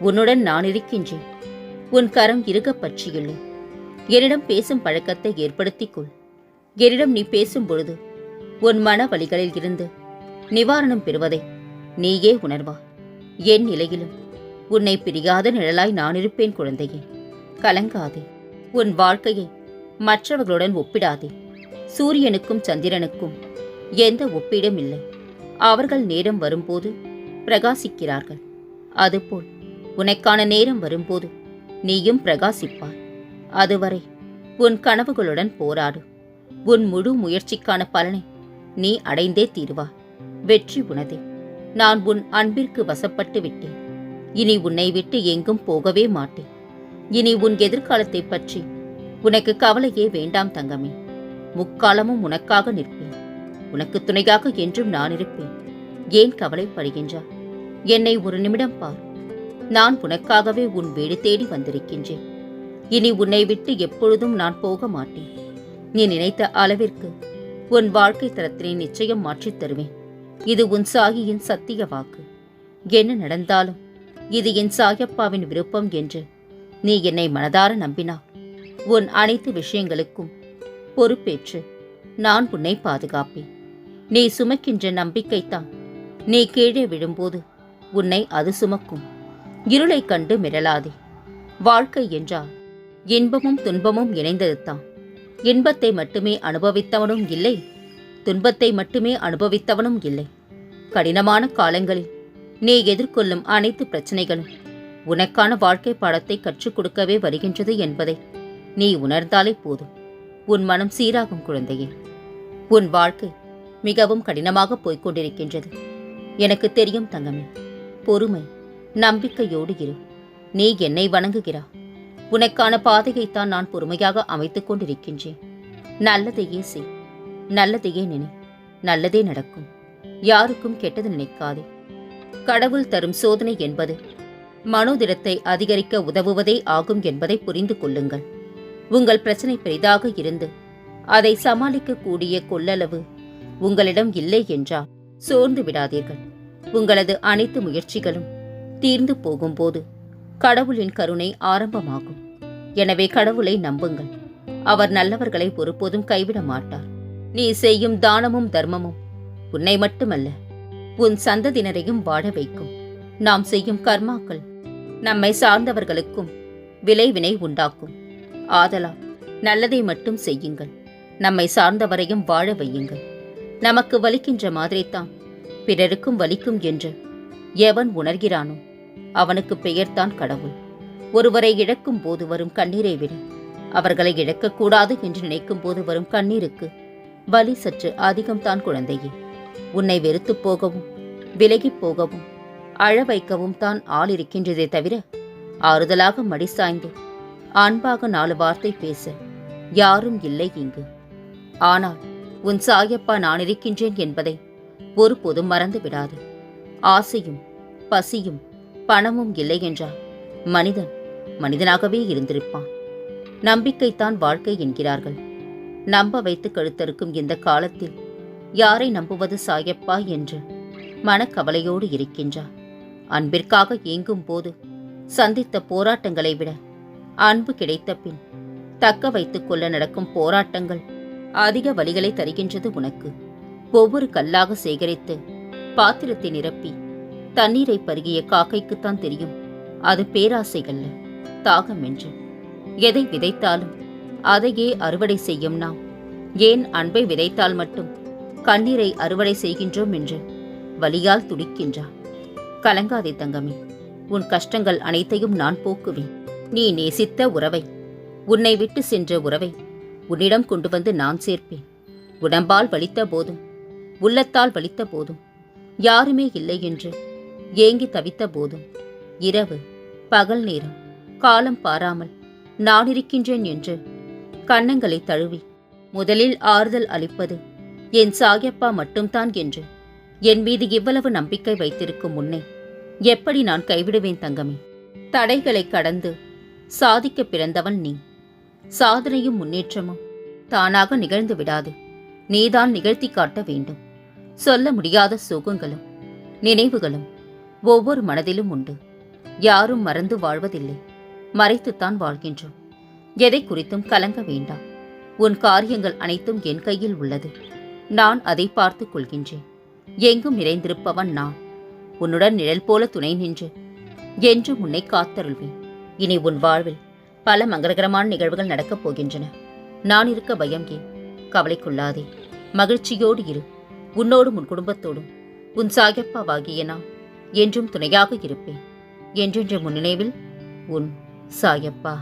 உன்னுடன் நான் இருக்கின்றேன். உன் கரம் இறுகப் பற்றியுள்ளேன் என்னிடம் பேசும் பழக்கத்தை ஏற்படுத்திக் கொள் என்னிடம் நீ பேசும் பொழுது உன் மன வழிகளில் இருந்து நிவாரணம் பெறுவதை நீயே உணர்வா. என் நிலையிலும் உன்னை பிரியாத நிழலாய் நான் இருப்பேன் குழந்தையே. கலங்காதே. உன் வாழ்க்கையை மற்றவர்களுடன் ஒப்பிடாதே. சூரியனுக்கும் சந்திரனுக்கும் எந்த ஒப்பீடும் இல்லை. அவர்கள் நேரம் வரும்போது பிரகாசிக்கிறார்கள். அதுபோல் உனக்கான நேரம் வரும்போது நீயும் பிரகாசிப்பாய். அதுவரை உன் கனவுகளுடன் போராடு. உன் முழு முயற்சிக்கான பலனை நீ அடைந்தே தீருவாய் வெற்றி உனதே. நான் உன் அன்பிற்கு வசப்பட்டு விட்டேன். இனி உன்னை விட்டு எங்கும் போகவே மாட்டேன். இனி உன் எதிர்காலத்தை பற்றி உனக்கு கவலையே வேண்டாம் தங்கமே. முக்காலமும் உனக்காக நிற்பேன். உனக்கு துணையாக என்றும் நான் இருப்பேன். ஏன் கவலைப்படுகின்றாய்? என்னை ஒரு நிமிடம் பார். நான் உனக்காகவே உன் வீடு தேடி வந்திருக்கின்றேன். இனி உன்னை விட்டு எப்பொழுதும் நான் போக மாட்டேன். நீ நினைத்த அளவிற்கு உன் வாழ்க்கை தரத்தினை நிச்சயம் மாற்றித் தருவேன். இது உன் சாகியின் சத்திய வாக்கு. என்ன நடந்தாலும் இது என் சாயப்பாவின் விருப்பம் என்று நீ என்னை மனதார நம்பினா உன் அனைத்து விஷயங்களுக்கும் பொறுப்பேற்று நான் உன்னை பாதுகாப்பேன். நீ சுமக்கின்ற நம்பிக்கைத்தான் நீ கீழே விழும்போது உன்னை அது சுமக்கும். இருளைக் கண்டு மிரளாதே. வாழ்க்கை என்றால் இன்பமும் துன்பமும் இணைந்ததுதான். இன்பத்தை மட்டுமே அனுபவித்தவனும் இல்லை துன்பத்தை மட்டுமே அனுபவித்தவனும் இல்லை. கடினமான காலங்களில் நீ எதிர்கொள்ளும் அனைத்து பிரச்சனைகளும் உனக்கான வாழ்க்கை பாடத்தை கற்றுக் கொடுக்கவே வருகின்றது என்பதை நீ உணர்ந்தாலே போதும். உன் மனம் சீராகும் குழந்தையே. உன் வாழ்க்கை மிகவும் கடினமாக போய்க் கொண்டிருக்கின்றது. எனக்கு தெரியும் தங்கமே பொறுமை நம்பிக்கையோடு இரு. நீ என்னை வணங்குகிறா. உனக்கான பாதையைத்தான் நான் பொறுமையாக அமைத்துக் கொண்டிருக்கின்றேன். நல்லதையே செய். நல்லதையே நினை. நல்லதே நடக்கும். யாருக்கும் கெட்டது நினைக்காதே. கடவுள் தரும் சோதனை என்பது மனோதிடத்தை அதிகரிக்க உதவுவதே ஆகும் என்பதை புரிந்து கொள்ளுங்கள். உங்கள் பிரச்சனை பெரிதாக இருந்து அதை சமாளிக்கக்கூடிய கொள்ளளவு உங்களிடம் இல்லை என்றால் சோர்ந்து விடாதீர்கள். உங்களது அனைத்து முயற்சிகளும் தீர்ந்து போகும்போது கடவுளின் கருணை ஆரம்பமாகும். எனவே கடவுளை நம்புங்கள். அவர் நல்லவர்களை ஒருபோதும் கைவிட மாட்டார். நீ செய்யும் தானமும் தர்மமும் உன்னை மட்டுமல்ல உன் சந்ததியினரையும் வாழ வைக்கும். நாம் செய்யும் கர்மாக்கள் நம்மை சார்ந்தவர்களுக்கும் விளைவினை உண்டாக்கும். ஆதலால் நல்லதை மட்டும் செய்யுங்கள். நம்மை சார்ந்தவரையும் வாழ வையுங்கள். நமக்கு வலிக்கின்ற மாதிரித்தான் பிறருக்கும் வலிக்கும் என்று எவன் உணர்கிறானோ அவனுக்கு பெயர்தான் கடவுள். ஒருவரை இழக்கும் போது வரும் கண்ணீரை விட அவர்களை இழக்கக்கூடாது என்று நினைக்கும் போது வரும் கண்ணீருக்கு வலி சற்று அதிகம்தான் குழந்தையே. உன்னை வெறுத்துப் போகவும் விலகிப் போகவும் அழ வைக்கவும் தான் ஆள் இருக்கின்றதே தவிர ஆறுதலாக மடி சாய்ந்து அன்பாக நாலு வார்த்தை பேச யாரும் இல்லை இங்கு. ஆனால் உன் சாயப்பா நான் இருக்கின்றேன் என்பதை ஒருபோதும் மறந்து விடாது. ஆசையும் பசியும் பணமும் இல்லை என்றால் மனிதன் மனிதனாகவே இருந்திருப்பான். நம்பிக்கைத்தான் வாழ்க்கை என்கிறார்கள். நம்ப வைத்து கழுத்தறுக்கும் இந்த காலத்தில் யாரை நம்புவது சாயப்பா என்று மனக்கவலையோடு இருக்கின்றார் அன்பிற்காக ஏங்கும் போது சந்தித்த போராட்டங்களை விட அன்பு கிடைத்த பின் தக்க வைத்துக் கொள்ள நடக்கும் போராட்டங்கள் அதிக வழிகளை தருகின்றது உனக்கு. ஒவ்வொரு கல்லாக சேகரித்து பாத்திரத்தை நிரப்பி தண்ணீரை பருகிய காக்கைக்குத்தான் தெரியும். அது பேராசைகள்ல தாகம் என்று. எதை விதைத்தாலும் அதையே அறுவடை செய்யும் நாம். ஏன் அன்பை விதைத்தால் மட்டும் கண்ணீரை அறுவடை செய்கின்றோம் என்று வலியால் துடிக்கின்றார் கலங்காதே தங்கமே உன் கஷ்டங்கள் அனைத்தையும் நான் போக்குவேன். நீ நேசித்த உறவை உன்னை விட்டு சென்ற உறவை உன்னிடம் கொண்டு வந்து நான் சேர்ப்பேன். உடம்பால் வலித்த போதும் உள்ளத்தால் வலித்த போதும் யாருமே இல்லை என்று ஏங்கி தவித்த போதும். இரவு பகல் நேரம் காலம் பாராமல் நான் இருக்கின்றேன் என்று கன்னங்களை தழுவி முதலில் ஆறுதல் அளிப்பது என் சாயப்பா மட்டும்தான் என்று என் மீது இவ்வளவு நம்பிக்கை வைத்திருக்கும் முன்னே எப்படி நான் கைவிடுவேன் தங்கமே? தடைகளை கடந்து சாதிக்க பிறந்தவன் நீ. சாதனையும் முன்னேற்றமும் தானாக நிகழ்ந்து விடாது. நீதான் நிகழ்த்தி காட்ட வேண்டும். சொல்ல முடியாத சுகங்களும் நினைவுகளும் ஒவ்வொரு மனதிலும் உண்டு. யாரும் மறந்து வாழ்வதில்லை. மறைத்துத்தான் வாழ்கின்றோம். எதை குறித்தும் கலங்க வேண்டாம். உன் காரியங்கள் அனைத்தும் என் கையில் உள்ளது. நான் அதை பார்த்துக் கொள்கின்றேன். எங்கும் நிறைந்திருப்பவன் நான். உன்னுடன் நிழல் போல துணை நின்று என்று உன்னை காத்தருள்வேன். இனி உன் வாழ்வில் பல மங்களகரமான நிகழ்வுகள் நடக்கப் போகின்றன. நான் இருக்க பயம் ஏன்? கவலைக்குள்ளாதே. மகிழ்ச்சியோடு இரு. உன்னோடும் உன் குடும்பத்தோடும். உன் சாகப்பாவாகிய நான் என்றும் துணையாக இருப்பேன். என்றென்ற முன்னினைவில் உன் சாயப்பா.